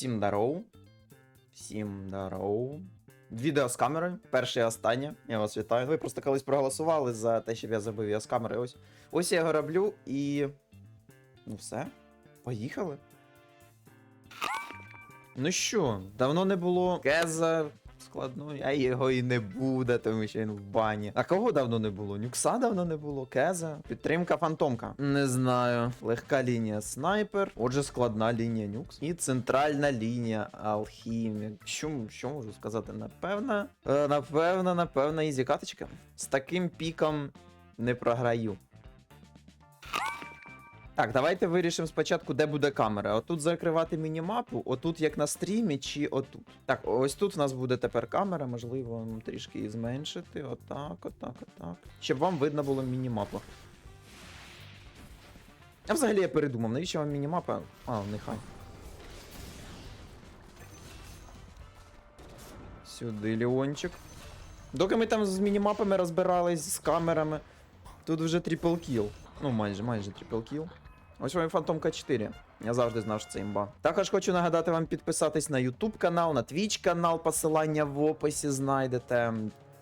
Всім дароу. Всім дароу. Відео з камерою. Перше і останнє. Я вас вітаю. Ви просто колись проголосували за те, щоб я зробив відео з камери. Ось. Ось я його роблю і. Ну все. Поїхали. Ну що, давно не було кеза складної, а його і не буде, тому що він в бані. А кого давно не було? Нюкса давно не було, кеза. Підтримка фантомка. Не знаю. Легка лінія снайпер. Отже, складна лінія нюкс. І центральна лінія алхімік. Що, що можу сказати? Напевно, е, напевно, напевно, ізі каточка. З таким піком не програю. Так, давайте вирішимо спочатку, де буде камера. Отут закривати мінімапу, отут як на стрімі, чи отут. Так, ось тут в нас буде тепер камера, можливо, трішки її зменшити. Отак, отак, отак. Щоб вам видно було мінімапу. А взагалі я передумав, навіщо вам мінімапа? А, нехай. Сюди Леончик. Доки ми там з мінімапами розбирались, з камерами, тут вже трипл кіл. Ну, майже, майже трипл кіл. Ось вам Фантомка 4. Я завжди знав, що це імба. Також хочу нагадати вам підписатись на YouTube канал, на Twitch канал, посилання в описі знайдете.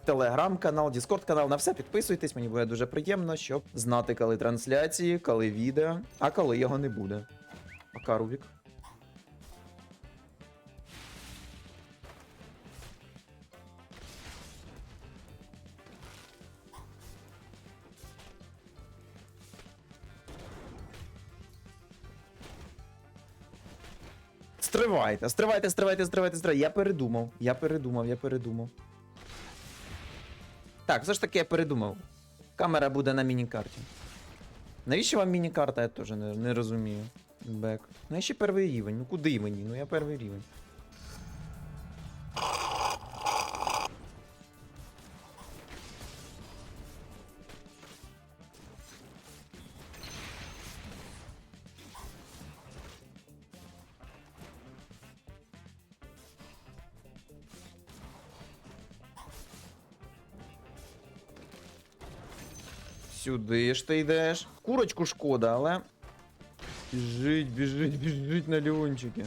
Телеграм канал, Діскорд-канал, на все підписуйтесь, мені буде дуже приємно, щоб знати, коли трансляції, коли відео, а коли його не буде. Пока, Рубік. Стривайте, стривайте, стривайте, стривайте, стривайте. Я передумав. Я передумав, я передумав. Так, все ж таки я передумав. Камера буде на міні-карті. Навіщо вам міні-карта, я теж не, не розумію. Бек. Ну я ще перший рівень. Ну куди мені? Ну я перший рівень. Сюди ж ти йдеш. Курочку шкода, але. Біжить, біжить, біжить на Леончики.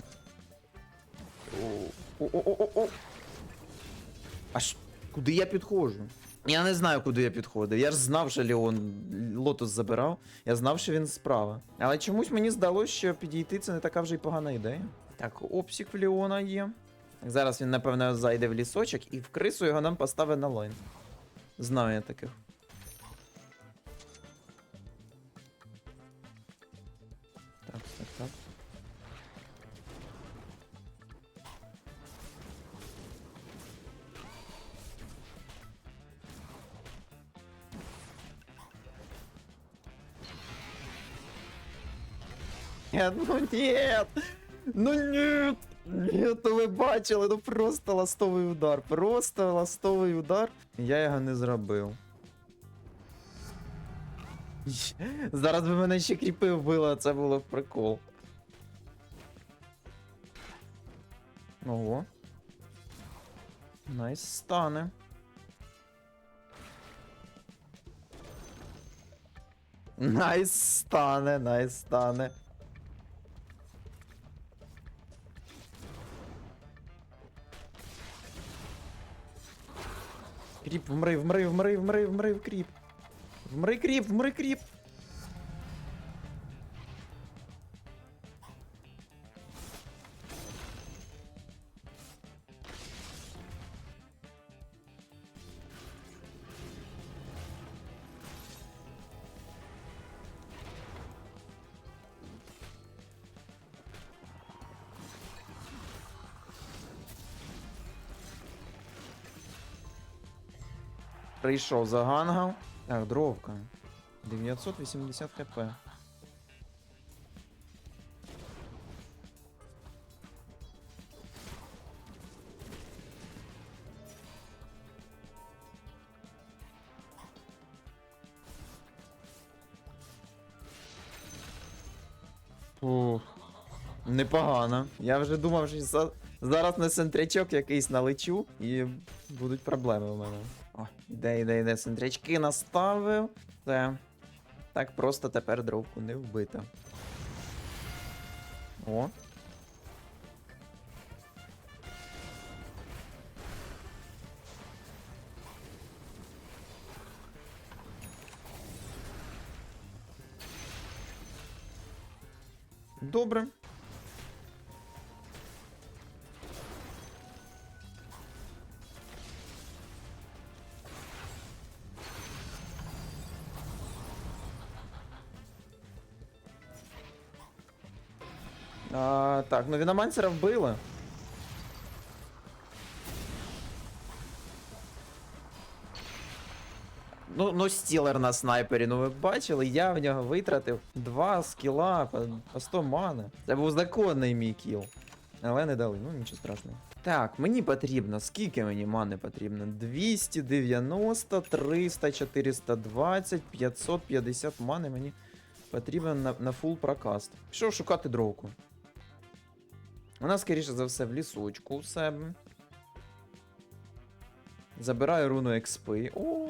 О-о-о-о-о. Аж куди я підходжу? Я не знаю, куди я підходив. Я ж знав, що Леон лотос забирав. Я знав, що він справа. Але чомусь мені здалося, що підійти це не така вже й погана ідея. Так, обсік в Леона є. Так, зараз він, напевно, зайде в лісочок і в крису його нам поставить на лайн. Знаю я таких. Нет, ну нет! Ну нет! Нет, ну ви бачили, ну просто ластовий удар. Просто ластовий удар. Я його не зробив. Зараз би мене ще кріпи вбило, це було прикол. Ого. Найс стане. Найс стане, найс стане. Кріп, вмри, вмри, вмри, вмри, вмри, кріп. Вмри кріп, вмри кріп. Прийшов за гангав. Так, дровка. 980 хп. Ух. Непогано. Я вже думав, що зараз на центрячок якийсь налечу і будуть проблеми у мене. Де йде, йде центрячки наставив. все Так просто тепер дровку не вбито. О. Добре. А, так, ну Віномансера вбили. Ну, ну стілер на снайпері, ну ви бачили, я в нього витратив два скіла по, по 100 мани. Це був законний мій кіл. Але не дали, ну нічого страшного. Так, мені потрібно. Скільки мені мани потрібно? 290, 300, 420, 550 мани мені потрібно на, на фул прокаст. Пішов шукати дровку. Вона, скоріше за все, в лісочку у себе. Забираю руну експи. О,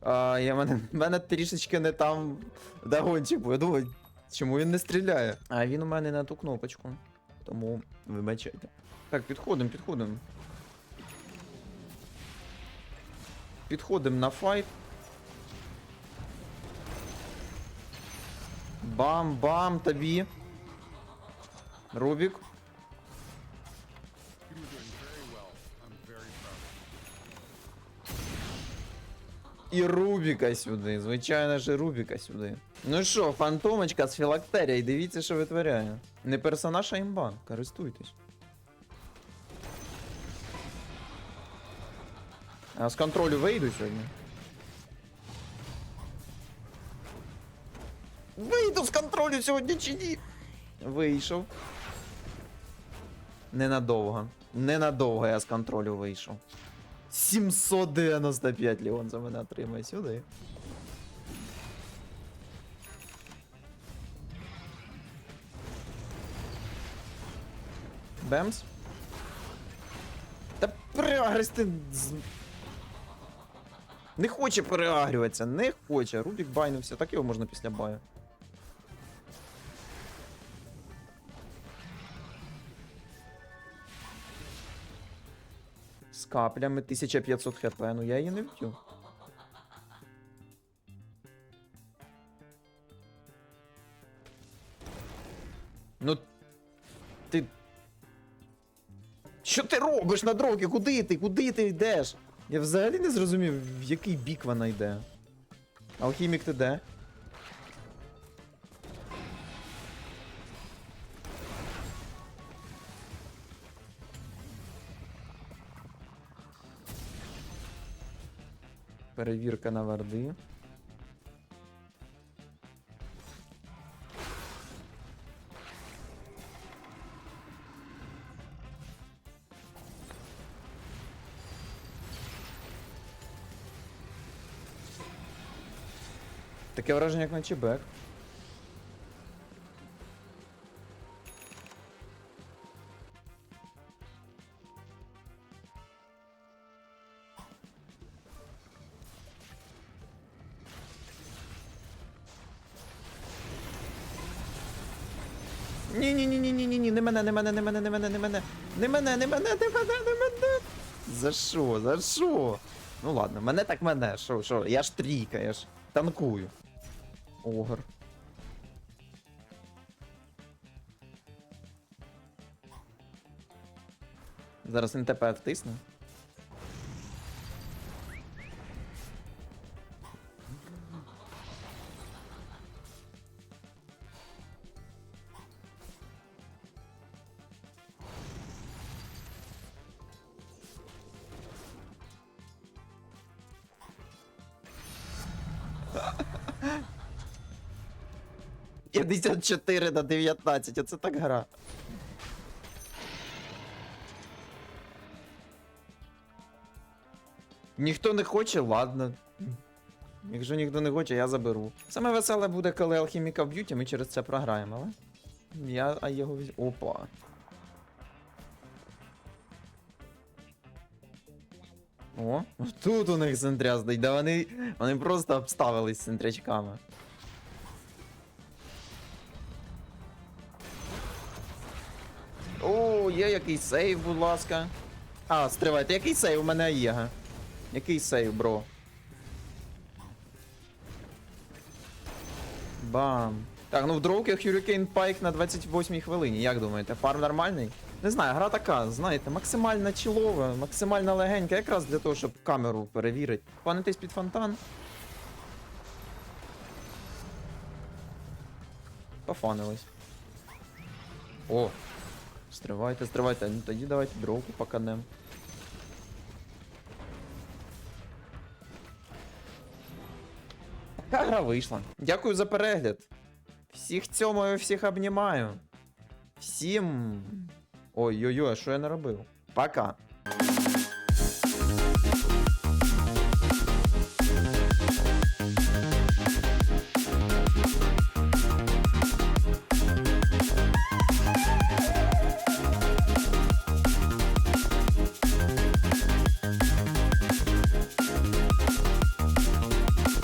А, я мене, мене трішечки не там догончик був. Я думаю, чому він не стріляє? А він у мене на ту кнопочку. Тому вибачайте. Так, підходимо, підходимо. Підходимо на файт. Бам-бам тобі. Рубік. І Рубіка сюди, звичайно ж, і Рубіка сюди. Ну що, фантомочка з філактерія, дивіться, що витворяє. Не персонаж, а імба. Користуйтесь. А з контролю вийду сьогодні. Вийду з контролю сьогодні чи ні? Вийшов. Ненадовго. Ненадовго я з контролю вийшов. 795 Леон за мене отримає сюди. Бемс. Та переагрись ти. Не хоче переагрюватися, не хоче. Рубік байнувся, так його можна після баю. З каплями 1500 хп, ну я її не вб'ю. Ну. Ти. Що ти робиш на дрогі? Куди ти? Куди ти йдеш? Я взагалі не зрозумів, в який бік вона йде. Алхімік ти де? Перевірка на варди. Таке враження, як на чебек. Ні, ні, ні, ні, ні, ні, ні, не мене, не мене, не мене, не мене, не мене. Не мене, не мене, не мене, не мене. За що? За що? Ну ладно, мене так мене. Що, що? Я ж трійка, я ж танкую. Огр. Зараз НТП втисне. П'ятдесят чотири на 19, оце так гра. Ніхто не хоче, ладно. Якщо ніхто не хоче, я заберу. Саме веселе буде, коли алхіміка вб'ють, а ми через це програємо, але. Я а його візь... Опа. О, тут у них центря стоїть, да вони, вони просто обставились центрячками. О, є якийсь сейв, будь ласка. А, стривайте, який сейв у мене є, га? Який сейв, бро? Бам. Так, ну в дроуки Hurricane Pike на 28 хвилині. Як думаєте, фарм нормальний? Не знаю, гра така, знаєте, максимально чілова, максимально легенька, якраз для того, щоб камеру перевірити. Панитись під фонтан. Пофанились. О! Стривайте, стривайте. Ну тоді давайте дроку поканем. Така гра вийшла. Дякую за перегляд. Всіх цьомою, всіх обнімаю. Всім. Ой-ой-ой, а що я наробив? Пока.